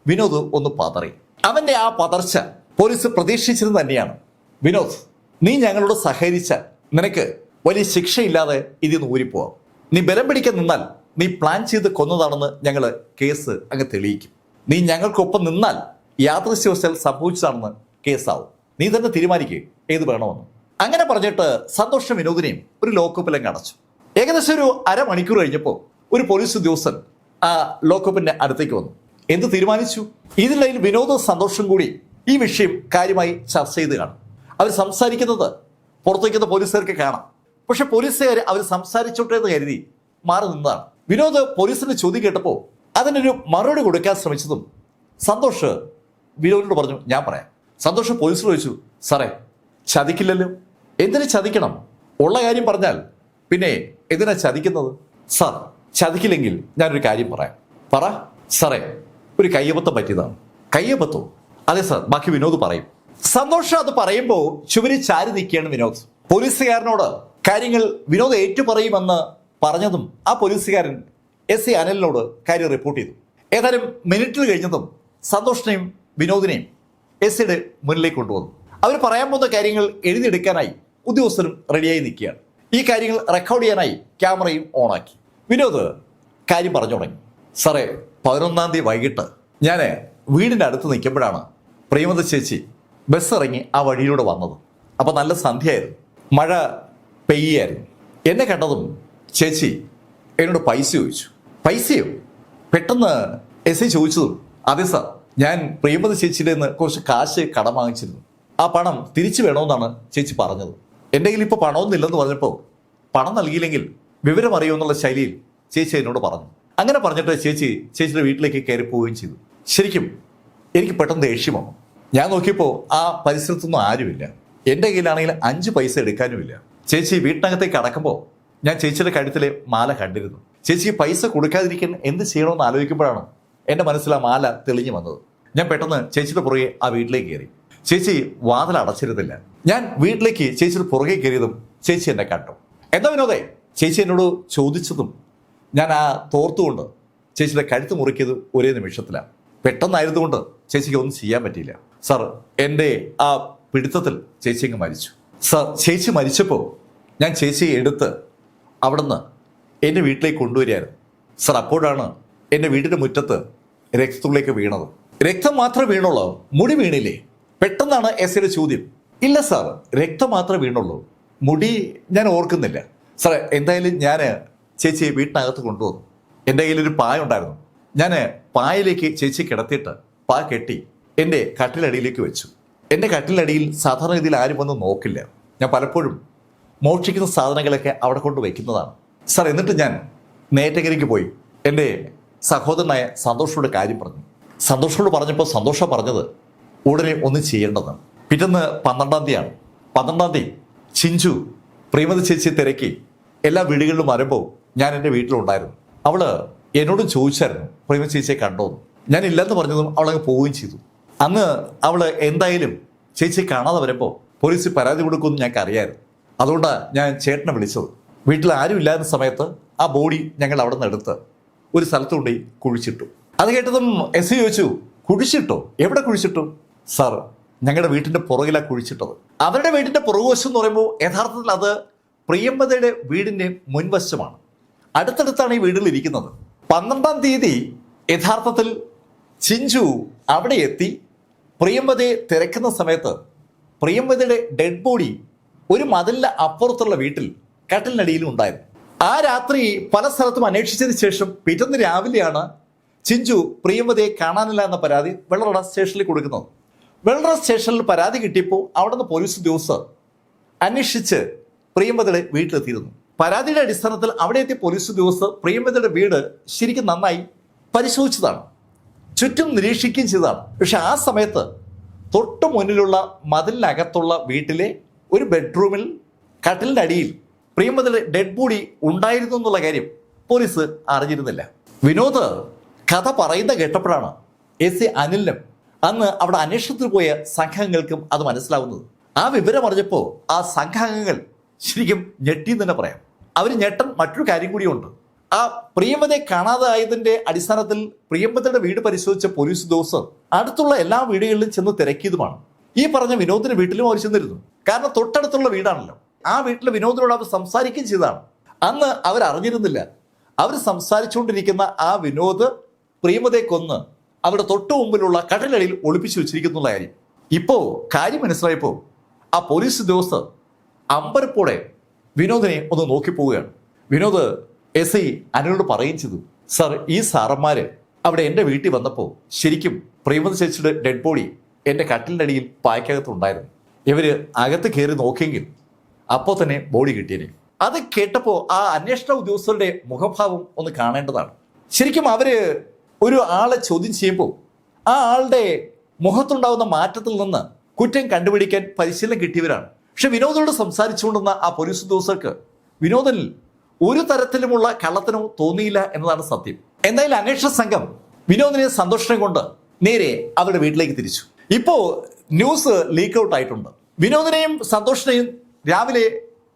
വിനോദ് ഒന്ന് പതറി. അവന്റെ ആ പതർച്ച പോലീസ് പ്രതീക്ഷിച്ചത് തന്നെയാണ്. വിനോദ് നീ ഞങ്ങളോട് സഹകരിച്ചാൽ നിനക്ക് വലിയ ശിക്ഷയില്ലാതെ ഇതിൽ ഊരിപ്പോവാം. നീ ബലം പിടിക്കാൻ നിന്നാൽ നീ പ്ലാൻ ചെയ്ത് കൊന്നതാണെന്ന് ഞങ്ങൾ കേസ് അങ്ങ് തെളിയിക്കും. നീ ഞങ്ങൾക്കൊപ്പം നിന്നാൽ യാദൃശ്യവശാൽ സംഭവിച്ചതാണെന്ന് കേസാവും. നീ തന്നെ തീരുമാനിക്കുക ഏത് വേണമെന്ന്. അങ്ങനെ പറഞ്ഞിട്ട് സന്തോഷം വിനോദിനെയും ഒരു ലോക്കപ്പിലങ്ങ് അടച്ചു. ഏകദേശം ഒരു അരമണിക്കൂർ കഴിഞ്ഞപ്പോൾ ഒരു പോലീസ് ഉദ്യോഗസ്ഥൻ ആ ലോക്കപ്പിന്റെ അടുത്തേക്ക് വന്നു. എന്ത് തീരുമാനിച്ചു? ഇതിനിടയിൽ വിനോദ സന്തോഷം കൂടി ഈ വിഷയം കാര്യമായി ചർച്ച ചെയ്ത് കാണും. അവർ സംസാരിക്കുന്നത് പുറത്തേക്കുന്ന പോലീസുകാർക്ക് കാണാം. പക്ഷെ പോലീസുകാർ അവർ സംസാരിച്ചോട്ടെ എന്ന് കരുതി മാറി നിന്നതാണ്. വിനോദ് പോലീസിന്റെ ചോദ്യം കേട്ടപ്പോൾ അതിനൊരു മറുപടി കൊടുക്കാൻ ശ്രമിച്ചതും സന്തോഷ് വിനോദിനോട് പറഞ്ഞു ഞാൻ പറയാം. സന്തോഷ് പോലീസ് ചോദിച്ചു സാറേ ചതിക്കില്ലല്ലോ? എന്തിനു ചതിക്കണം? ഉള്ള കാര്യം പറഞ്ഞാൽ പിന്നെ എന്തിനാ ചതിക്കുന്നത്? സാർ ചതിക്കില്ലെങ്കിൽ ഞാനൊരു കാര്യം പറയാം. പറ. സാറേ ഒരു കയ്യബത്തം പറ്റിയതാണ്. കയ്യബത്തോ അതെ സാർ ബാക്കി വിനോദ് പറയും. സന്തോഷം അത് പറയുമ്പോൾ ചുവരി ചാരി നിൽക്കുകയാണ് വിനോദ്. പോലീസുകാരനോട് കാര്യങ്ങൾ വിനോദ് ഏറ്റുപറയുമെന്ന് പറഞ്ഞതും ആ പോലീസുകാരൻ എസ് സി അനിലിനോട് കാര്യം റിപ്പോർട്ട് ചെയ്തു. ഏതായാലും മിനിറ്റിൽ കഴിഞ്ഞതും സന്തോഷിനെയും വിനോദിനെയും എസ് സിയുടെ മുന്നിലേക്ക് കൊണ്ടുവന്നു. അവർ പറയാൻ പോകുന്ന കാര്യങ്ങൾ എഴുതിയെടുക്കാനായി ഉദ്യോഗസ്ഥരും റെഡിയായി നിൽക്കുകയാണ്. ഈ കാര്യങ്ങൾ റെക്കോർഡ് ചെയ്യാനായി ക്യാമറയും ഓണാക്കി. വിനോദ് കാര്യം പറഞ്ഞു തുടങ്ങി. സാറേ പതിനൊന്നാം തീയതി വൈകിട്ട് ഞാൻ വീടിന്റെ അടുത്ത് നിൽക്കുമ്പോഴാണ് പ്രേമത ചേച്ചി ബസ് ഇറങ്ങി ആ വഴിയിലൂടെ വന്നത്. അപ്പോൾ നല്ല സന്ധ്യയായിരുന്നു. മഴ പെയ്യായിരുന്നു. എന്നെ കണ്ടതും ചേച്ചി എന്നോട് പൈസ ചോദിച്ചു. പൈസയോ? പെട്ടെന്ന് എസ് ഐ ചോദിച്ചതും അതെ സാർ ഞാൻ പ്രേമത ചേച്ചിയുടെ നിന്ന് കുറച്ച് കാശ് കടം വാങ്ങിച്ചിരുന്നു. ആ പണം തിരിച്ചു വേണമെന്നാണ് ചേച്ചി പറഞ്ഞത്. എന്റെ കയ്യിൽ ഇപ്പോൾ പണമൊന്നുമില്ലെന്ന് പറഞ്ഞപ്പോൾ പണം നൽകിയില്ലെങ്കിൽ വിവരം അറിയുമെന്നുള്ള ശൈലിയിൽ ചേച്ചി എന്നോട് പറഞ്ഞു. അങ്ങനെ പറഞ്ഞിട്ട് ചേച്ചി ചേച്ചിയുടെ വീട്ടിലേക്ക് കയറി പോവുകയും ചെയ്തു. ശരിക്കും എനിക്ക് പെട്ടെന്ന് ദേഷ്യം വന്നു. ഞാൻ നോക്കിയപ്പോൾ ആ പരിസരത്തൊന്നും ആരുമില്ല. എന്റെ കയ്യിലാണെങ്കിൽ അഞ്ച് പൈസ എടുക്കാനുമില്ല. ചേച്ചി വീട്ടിനകത്തേക്ക് അടക്കുമ്പോൾ ഞാൻ ചേച്ചിയുടെ കഴുത്തിലെ മാല കണ്ടിരുന്നു. ചേച്ചി പൈസ കൊടുക്കാതിരിക്കാൻ എന്ത് ചെയ്യണമെന്ന് ആലോചിക്കുമ്പോഴാണ് എന്റെ മനസ്സിൽ ആ മാല തെളിഞ്ഞു വന്നത്. ഞാൻ പെട്ടെന്ന് ചേച്ചിയുടെ പുറകെ ആ വീട്ടിലേക്ക് കയറി. ചേച്ചി വാതിൽ അടച്ചിരുന്നില്ല. ഞാൻ വീട്ടിലേക്ക് ചേച്ചിയുടെ പുറകെ കയറിയതും ചേച്ചി എന്നെ കണ്ടു. എന്താ വിനോദേ? ചേച്ചി എന്നോട് ചോദിച്ചതും ഞാൻ ആ തോർത്തുകൊണ്ട് ചേച്ചിയുടെ കഴുത്ത് മുറിക്കിയത് ഒരേ നിമിഷത്തിലാണ് പെട്ടെന്നായതുകൊണ്ട് ചേച്ചിക്ക് ഒന്നും ചെയ്യാൻ പറ്റിയില്ല. സാർ എന്റെ ആ പിടുത്തത്തിൽ ചേച്ചി അങ്ങ് മരിച്ചു. സാർ ചേച്ചി മരിച്ചപ്പോൾ ഞാൻ ചേച്ചിയെ എടുത്ത് അവിടുന്ന് എന്റെ വീട്ടിലേക്ക് കൊണ്ടുവരികയായിരുന്നു. സാർ അപ്പോഴാണ് എന്റെ വീടിന്റെ മുറ്റത്ത് രക്തത്തിലേക്ക് വീണത്. രക്തം മാത്രമേ വീണുള്ളൂ. മുടി വീണില്ലേ? പെട്ടെന്നാണ് എസ് ചോദ്യം. ഇല്ല സാർ. രക്തം മാത്രമേ വീണുള്ളൂ. മുടി ഞാൻ ഓർക്കുന്നില്ല. സാർ എന്തായാലും ഞാൻ ചേച്ചിയെ വീട്ടിനകത്ത് കൊണ്ടുവന്നു. എന്റെ കയ്യിലൊരു പായ ഉണ്ടായിരുന്നു. ഞാൻ പായയിലേക്ക് ചേച്ചി കിടത്തിയിട്ട് പാ കെട്ടി എന്റെ കട്ടിലടിയിലേക്ക് വെച്ചു. എന്റെ കട്ടിലടിയിൽ സാധാരണ രീതിയിൽ ആരും വന്ന് നോക്കില്ല. ഞാൻ പലപ്പോഴും മോഷ്ടിക്കുന്ന സാധനങ്ങളൊക്കെ അവിടെ കൊണ്ട് വയ്ക്കുന്നതാണ് സാർ എന്നിട്ട് ഞാൻ നേറ്റഗിരിക്ക് പോയി. എന്റെ സഹോദരനായ സന്തോഷോട് കാര്യം പറഞ്ഞു. സന്തോഷോട് പറഞ്ഞപ്പോൾ സന്തോഷം പറഞ്ഞത് ഉടനെ ഒന്ന് ചെയ്യേണ്ടതാണ്. പിറ്റേന്ന് പന്ത്രണ്ടാം തീയതിയാണ്. പന്ത്രണ്ടാം തീയതി ചിഞ്ചു പ്രീമതി ചേച്ചി തിരക്കി എല്ലാ വീടുകളിലും വരുമ്പോൾ ഞാൻ എന്റെ വീട്ടിലുണ്ടായിരുന്നു. അവൾ എന്നോട് ചോദിച്ചായിരുന്നു പ്രീമതി ചേച്ചിയെ കണ്ടോന്ന് ഞാൻ ഇല്ലെന്ന് പറഞ്ഞതും അവളങ്ങ് പോവുകയും ചെയ്തു. അന്ന് അവൾ എന്തായാലും ചേച്ചി കാണാതെ വരുമ്പോൾ പോലീസ് പരാതി കൊടുക്കുമെന്ന് ഞങ്ങൾക്ക് അറിയായിരുന്നു. അതുകൊണ്ടാണ് ഞാൻ ചേട്ടനെ വിളിച്ചത്. വീട്ടിൽ ആരും ഇല്ലാത്ത സമയത്ത് ആ ബോഡി ഞങ്ങൾ അവിടെ നിന്ന് എടുത്ത് ഒരു സ്ഥലത്ത് കൊണ്ടുപോയി കുഴിച്ചിട്ടു. അത് കേട്ടതും എസ് ചോദിച്ചു കുഴിച്ചിട്ടോ? എവിടെ കുഴിച്ചിട്ടു? സാർ ഞങ്ങളുടെ വീട്ടിന്റെ പുറകിലാണ് കുഴിച്ചിട്ടത്. അവരുടെ വീടിന്റെ പുറകുവശം എന്ന് പറയുമ്പോൾ യഥാർത്ഥത്തിൽ അത് പ്രിയമ്പതയുടെ വീടിന്റെ മുൻവശമാണ്. അടുത്തടുത്താണ് ഈ വീടുകൾ ഇരിക്കുന്നത്. പന്ത്രണ്ടാം തീയതി യഥാർത്ഥത്തിൽ ചിഞ്ചു അവിടെ എത്തി പ്രിയമ്പതയെ തിരക്കുന്ന സമയത്ത് പ്രിയമ്പതയുടെ ഡെഡ് ബോഡി ഒരു മതിലിന്റെ അപ്പുറത്തുള്ള വീട്ടിൽ കട്ടിലിനടിയിലും ഉണ്ടായിരുന്നു. ആ രാത്രി പല സ്ഥലത്തും അന്വേഷിച്ചതിന് ശേഷം പിറ്റേന്ന് രാവിലെയാണ് ചിഞ്ചു പ്രിയമ്പതയെ കാണാനില്ല എന്ന പരാതി വെള്ളറട സ്റ്റേഷനിൽ കൊടുക്കുന്നത്. വെള്ളറ സ്റ്റേഷനിൽ പരാതി കിട്ടിയപ്പോൾ അവിടുന്ന് പോലീസ് ഉദ്യോഗസ്ഥർ അന്വേഷിച്ച് പ്രിയമ്പതയുടെ വീട്ടിലെത്തിയിരുന്നു. പരാതിയുടെ അടിസ്ഥാനത്തിൽ അവിടെ എത്തിയ പോലീസ് ഉദ്യോഗസ്ഥർ പ്രിയമ്പതയുടെ വീട് ശരിക്കും നന്നായി പരിശോധിച്ചതാണ്. ചുറ്റും നിരീക്ഷിക്കുകയും ചെയ്തതാണ്. പക്ഷെ ആ സമയത്ത് തൊട്ടു മുന്നിലുള്ള മതിലിനകത്തുള്ള വീട്ടിലെ ഒരു ബെഡ്റൂമിൽ കട്ടിലിന്റെ അടിയിൽ പ്രിയമതിലെ ഡെഡ് ബോഡി ഉണ്ടായിരുന്നു എന്നുള്ള കാര്യം പോലീസ് അറിഞ്ഞിരുന്നില്ല. വിനോദ് കഥ പറയുന്ന കേട്ടപ്പോഴാണ് എസ് സി അനിലിനും അന്ന് അവിടെ അന്വേഷണത്തിൽ പോയ സംഘാംഗങ്ങൾക്കും അത് മനസ്സിലാവുന്നത്. ആ വിവരം അറിഞ്ഞപ്പോൾ ആ സംഘാംഗങ്ങൾ ശരിക്കും ഞെട്ടി തന്നെ പറയാം. അവർ ഞെട്ടൻ മറ്റൊരു കാര്യം കൂടിയുണ്ട് ആ പ്രിയമതയെ കാണാതായതിന്റെ അടിസ്ഥാനത്തിൽ പ്രിയമ്പതയുടെ വീട് പരിശോധിച്ച പോലീസ് ഉദ്യോഗസ്ഥർ അടുത്തുള്ള എല്ലാ വീടുകളിലും ചെന്ന് തിരക്കിയതുമാണ്. ഈ പറഞ്ഞ വിനോദിന്റെ വീട്ടിലും അവർ ചെന്നിരുന്നു. കാരണം തൊട്ടടുത്തുള്ള വീടാണല്ലോ. ആ വീട്ടിൽ വിനോദിനോട് അവർ സംസാരിക്കുകയും ചെയ്തതാണ്. അന്ന് അവർ അറിഞ്ഞിരുന്നില്ല. അവർ സംസാരിച്ചുകൊണ്ടിരിക്കുന്ന ആ വിനോദ് പ്രിയമതയെ കൊന്ന് അവിടെ തൊട്ടു മുമ്പിലുള്ള കടലടിയിൽ ഒളിപ്പിച്ചു വെച്ചിരിക്കുന്നുള്ള കാര്യം. ഇപ്പോ കാര്യം മനസ്സിലായപ്പോ ആ പോലീസ് ഉദ്യോഗസ്ഥർ അമ്പരപ്പോടെ വിനോദിനെ ഒന്ന് നോക്കി പോവുകയാണ്. വിനോദ് എസ് ഐ അനിലോട് പറയുകയും ചെയ്തു. സർ ഈ സാറന്മാര് അവിടെ എന്റെ വീട്ടിൽ വന്നപ്പോൾ ശരിക്കും പ്രേമത് ചേച്ചിയുടെ ഡെഡ് ബോഡി എന്റെ കട്ടിലിന്റെ അടിയിൽ പായ്ക്കകത്തുണ്ടായിരുന്നു. ഇവർ അകത്ത് കയറി നോക്കിയെങ്കിൽ അപ്പോൾ തന്നെ ബോഡി കിട്ടിയനെ. അത് കേട്ടപ്പോൾ ആ അന്വേഷണ ഉദ്യോഗസ്ഥരുടെ മുഖഭാവം ഒന്ന് കാണേണ്ടതാണ്. ശരിക്കും അവർ ഒരു ആളെ ചോദ്യം ചെയ്യുമ്പോൾ ആ ആളുടെ മുഖത്തുണ്ടാകുന്ന മാറ്റത്തിൽ നിന്ന് കുറ്റം കണ്ടുപിടിക്കാൻ പരിശീലനം കിട്ടിയവരാണ്. പക്ഷെ വിനോദനോട് സംസാരിച്ചുകൊണ്ടിരുന്ന ആ പോലീസ് ഉദ്യോഗസ്ഥർക്ക് വിനോദനിൽ ഒരു തരത്തിലുമുള്ള കള്ളത്തിനോ തോന്നിയില്ല എന്നതാണ് സത്യം. എന്തായാലും അന്വേഷണ സംഘം വിനോദിനെ സന്തോഷം കൊണ്ട് നേരെ അവരുടെ വീട്ടിലേക്ക് തിരിച്ചു. ഇപ്പോ ന്യൂസ് ലീക്ക് ഔട്ട് ആയിട്ടുണ്ട്. വിനോദിനെയും സന്തോഷിനെയും രാവിലെ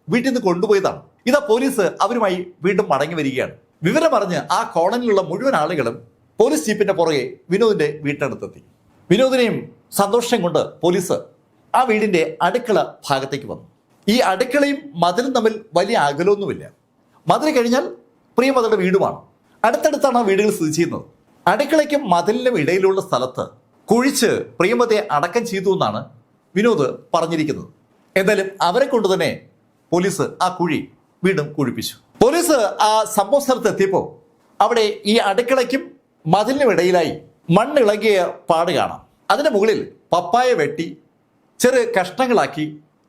വീട്ടിൽ നിന്ന് കൊണ്ടുപോയതാണ്. ഇതാ പോലീസ് അവരുമായി വീണ്ടും മടങ്ങി വരികയാണ്. വിവരം ആ കോളനിയിലുള്ള മുഴുവൻ ആളുകളും പോലീസ് ജീപ്പിന്റെ പുറകെ വിനോദിന്റെ വീട്ടിനടുത്തെത്തി. വിനോദിനെയും സന്തോഷം കൊണ്ട് പോലീസ് ആ വീടിന്റെ അടുക്കള ഭാഗത്തേക്ക് വന്നു. ഈ അടുക്കളയും മതിലും തമ്മിൽ വലിയ അകലമൊന്നുമില്ല. മതിൽ കഴിഞ്ഞാൽ പ്രിയമതയുടെ വീടുമാണ്. അടുത്തടുത്താണ് ആ വീടുകൾ സ്ഥിതി ചെയ്യുന്നത്. അടുക്കളയ്ക്കും മതിലിനും ഇടയിലുള്ള സ്ഥലത്ത് കുഴിച്ച് പ്രിയമതയെ അടക്കം ചെയ്തു എന്നാണ് വിനോദ് പറഞ്ഞിരിക്കുന്നത്. എന്തായാലും അവരെ കൊണ്ട് തന്നെ പോലീസ് ആ കുഴി വീണ്ടും കുഴിപ്പിച്ചു. പോലീസ് ആ സംഭവ സ്ഥലത്ത് എത്തിയപ്പോൾ അവിടെ ഈ അടുക്കളയ്ക്കും മതിലിനും ഇടയിലായി മണ്ണിളകിയ പാട് കാണാം. അതിന് മുകളിൽ പപ്പായ വെട്ടി ചെറു കഷ്ണങ്ങളാക്കി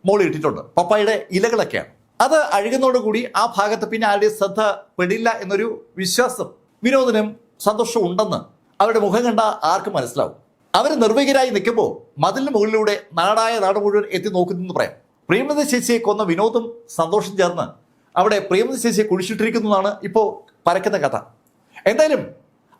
മുകളിൽ ഇട്ടിട്ടുണ്ട്. പപ്പായയുടെ ഇലകളൊക്കെയാണ്. അത് അഴുകുന്നതോടുകൂടി ആ ഭാഗത്ത് പിന്നെ ആരുടെ ശ്രദ്ധ പെടില്ല എന്നൊരു വിശ്വാസം വിനോദനും സന്തോഷവും ഉണ്ടെന്ന് അവരുടെ മുഖം കണ്ട ആർക്കും മനസ്സിലാവും. അവർ നിർവികരായി നിൽക്കുമ്പോൾ മതിലിന് മുകളിലൂടെ നാടായ നാട് മുഴുവൻ എത്തി നോക്കുന്നു പറയാം. പ്രിയമത ചേച്ചിയെ കൊന്ന വിനോദും സന്തോഷം ചേർന്ന് അവിടെ പ്രിയമത ചേച്ചിയെ കുഴിച്ചിട്ടിരിക്കുന്നതാണ് ഇപ്പോൾ പരക്കുന്ന കഥ. എന്തായാലും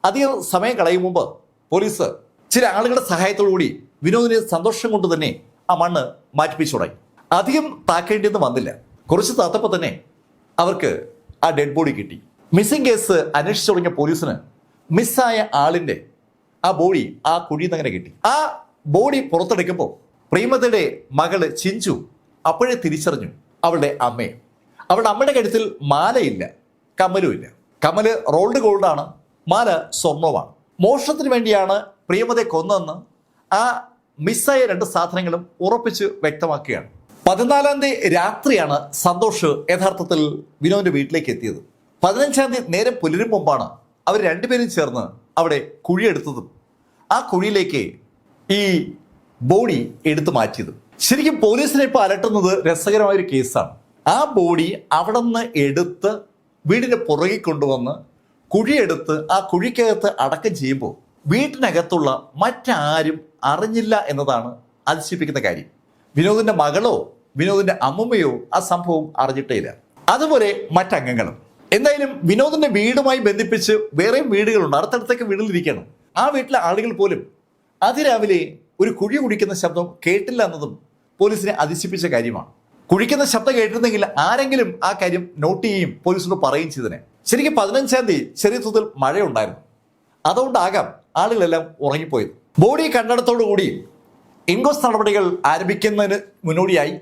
അധികം സമയം കളയും മുമ്പ് പോലീസ് ചില ആളുകളുടെ സഹായത്തോടു കൂടി വിനോദിനെ സന്തോഷം കൊണ്ട് തന്നെ ആ മണ്ണ് മാറ്റിപ്പിച്ചു തുടങ്ങി. അധികം താക്കേണ്ടിയൊന്നും വന്നില്ല. കുറച്ച് താത്തപ്പോൾ തന്നെ അവർക്ക് ആ ഡെഡ് ബോഡി കിട്ടി. മിസ്സിംഗ് കേസ് അന്വേഷിച്ചു തുടങ്ങിയ പോലീസിന് മിസ്സായ ആളിന്റെ ആ ബോഡി ആ കുഴിയിൽ നിന്ന് അങ്ങനെ കിട്ടി. ആ ബോഡി പുറത്തെടുക്കുമ്പോൾ പ്രീമതയുടെ മകൾ ചിഞ്ചു അപ്പോഴേ തിരിച്ചറിഞ്ഞു അവളുടെ അമ്മയെ. അവളുടെ അമ്മയുടെ കഴുത്തിൽ മാലയില്ല കമ്മലുമില്ല കമ്മൽ റോൾഡ് ഗോൾഡാണ് മാല സ്വർണവുമാണ്. മോഷണത്തിന് വേണ്ടിയാണ് പ്രിയമതയെ കൊന്നതെന്ന് ആ മിസ്സായ രണ്ട് സാധനങ്ങളും ഉറപ്പിച്ച് വ്യക്തമാക്കുകയാണ്. പതിനാലാം തീയതി രാത്രിയാണ് സന്തോഷ് യഥാർത്ഥത്തിൽ വിനോദിന്റെ വീട്ടിലേക്ക് എത്തിയത്. പതിനഞ്ചാം തീയതി നേരം പുലരും മുമ്പാണ് അവർ രണ്ടുപേരും ചേർന്ന് അവിടെ കുഴിയെടുത്തതും ആ കുഴിയിലേക്ക് ഈ ബോഡി എടുത്തു മാറ്റിയത്. ശരിക്കും പോലീസിനെ ഇപ്പോൾ അലട്ടുന്നത് രസകരമായ ഒരു കേസാണ്. ആ ബോഡി അവിടെ നിന്ന് എടുത്ത് വീടിന്റെ പുറകിൽ കൊണ്ടുവന്ന് കുഴിയെടുത്ത് ആ കുഴിക്കകത്ത് അടക്കം ചെയ്യുമ്പോൾ വീട്ടിനകത്തുള്ള മറ്റാരും അറിഞ്ഞില്ല എന്നതാണ് അതിശയിപ്പിക്കുന്ന കാര്യം. വിനോദിന്റെ മകളോ വിനോദിന്റെ അമ്മമ്മയോ ആ സംഭവം അറിഞ്ഞിട്ടേ ഇല്ല അതുപോലെ മറ്റംഗങ്ങളും. എന്തായാലും വിനോദിന്റെ വീടുമായി ബന്ധിപ്പിച്ച് വേറെയും വീടുകളുണ്ട്. അടുത്തടുത്തേക്ക് വീടുകളിരിക്കണം ആ വീട്ടിലെ ആളുകൾ പോലും അതിരാവിലെ ഒരു കുഴി കുടിക്കുന്ന ശബ്ദം കേട്ടില്ല എന്നതും പോലീസിനെ അതിശയിപ്പിച്ച കാര്യമാണ്. കുഴിക്കുന്ന ശബ്ദം കേട്ടിരുന്നെങ്കിൽ ആരെങ്കിലും ആ കാര്യം നോട്ട് ചെയ്യുകയും പോലീസിനോട് പറയുകയും ചെയ്തതിനെ ശരിക്കും പതിനഞ്ചാം തീയതി ചെറിയ തോതിൽ മഴയുണ്ടായിരുന്നു. അതുകൊണ്ടാകാം ആളുകളെല്ലാം ഉറങ്ങിപ്പോയത്. ബോഡി കണ്ടെടുത്തോടുകൂടി ഇൻക്വസ്റ്റ് നടപടികൾ ആരംഭിക്കുന്നതിന് മുന്നോടിയായി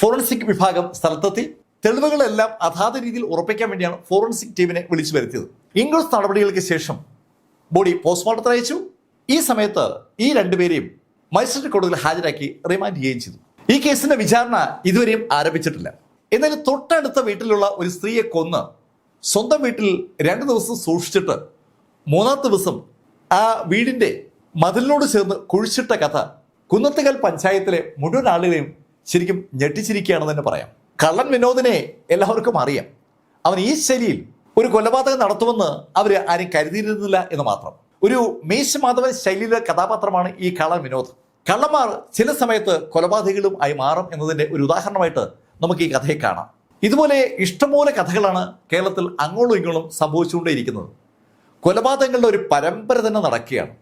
ഫോറൻസിക് വിഭാഗം സ്ഥലത്തെത്തി. തെളിവുകളെല്ലാം അതാത് രീതിയിൽ ഉറപ്പിക്കാൻ വേണ്ടിയാണ് ഫോറൻസിക് ടീമിനെ വിളിച്ചു വരുത്തിയത്. ഇൻക്വസ്റ്റ് നടപടികൾക്ക് ശേഷം ബോഡി പോസ്റ്റ്മോർട്ടത്തിന് അയച്ചു. ഈ സമയത്ത് ഈ രണ്ടുപേരെയും മജിസ്ട്രേറ്റ് കോടതിയിൽ ഹാജരാക്കി റിമാൻഡ് ചെയ്യുകയും ചെയ്തു. ഈ കേസിന്റെ വിചാരണ ഇതുവരെയും ആരംഭിച്ചിട്ടില്ല. എന്നാൽ തൊട്ടടുത്ത വീട്ടിലുള്ള ഒരു സ്ത്രീയെ കൊന്ന് സ്വന്തം വീട്ടിൽ രണ്ടു ദിവസം സൂക്ഷിച്ചിട്ട് മൂന്നാം ദിവസം ആ വീടിന്റെ മതിലിനോട് ചേർന്ന് കുഴിച്ചിട്ട കഥ കുന്നത്തുകൽ പഞ്ചായത്തിലെ മുഴുവൻ ആളുകളെയും ശരിക്കും ഞെട്ടിച്ചിരിക്കുകയാണെന്ന് തന്നെ പറയാം. കള്ളൻ വിനോദിനെ എല്ലാവർക്കും അറിയാം. അവൻ ഈ ശൈലിയിൽ ഒരു കൊലപാതകം നടത്തുമെന്ന് അവർ ആരും കരുതിയിരുന്നില്ല എന്ന് മാത്രം. ഒരു മേശ് ശൈലിയിലെ കഥാപാത്രമാണ് ഈ കള്ളൻ വിനോദ്. കള്ളന്മാർ ചില സമയത്ത് കൊലപാതകികളും ആയി മാറും എന്നതിന്റെ ഒരു ഉദാഹരണമായിട്ട് നമുക്ക് ഈ കഥയെ കാണാം. ഇതുപോലെ ഇഷ്ടംപോലെ കഥകളാണ് കേരളത്തിൽ അങ്ങോട്ടും ഇങ്ങോളും സംഭവിച്ചുകൊണ്ടേയിരിക്കുന്നത്. കൊലപാതകങ്ങളുടെ ഒരു പരമ്പര തന്നെ നടക്കുകയാണ്.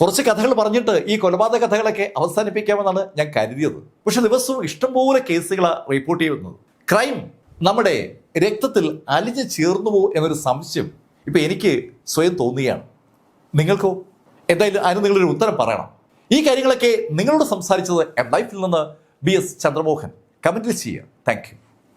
കുറച്ച് കഥകൾ പറഞ്ഞിട്ട് ഈ കൊലപാതക കഥകളൊക്കെ അവസാനിപ്പിക്കാമെന്നാണ് ഞാൻ കരുതിയത്. പക്ഷെ ദിവസവും ഇഷ്ടംപോലെ കേസുകളാണ് റിപ്പോർട്ട് ചെയ്യുന്നത്. ക്രൈം നമ്മുടെ രക്തത്തിൽ അലിഞ്ഞു ചേർന്നുവോ എന്നൊരു സംശയം ഇപ്പൊ എനിക്ക് സ്വയം തോന്നുകയാണ്. നിങ്ങൾക്കോ? എന്തായാലും അതിന് നിങ്ങളൊരു ഉത്തരം പറയണം. ഈ കാര്യങ്ങളൊക്കെ നിങ്ങളോട് സംസാരിച്ചത് എം ലൈഫിൽ നിന്ന് ബി എസ് ചന്ദ്രമോഹൻ. കമന്റിൽ ചെയ്യുക. താങ്ക്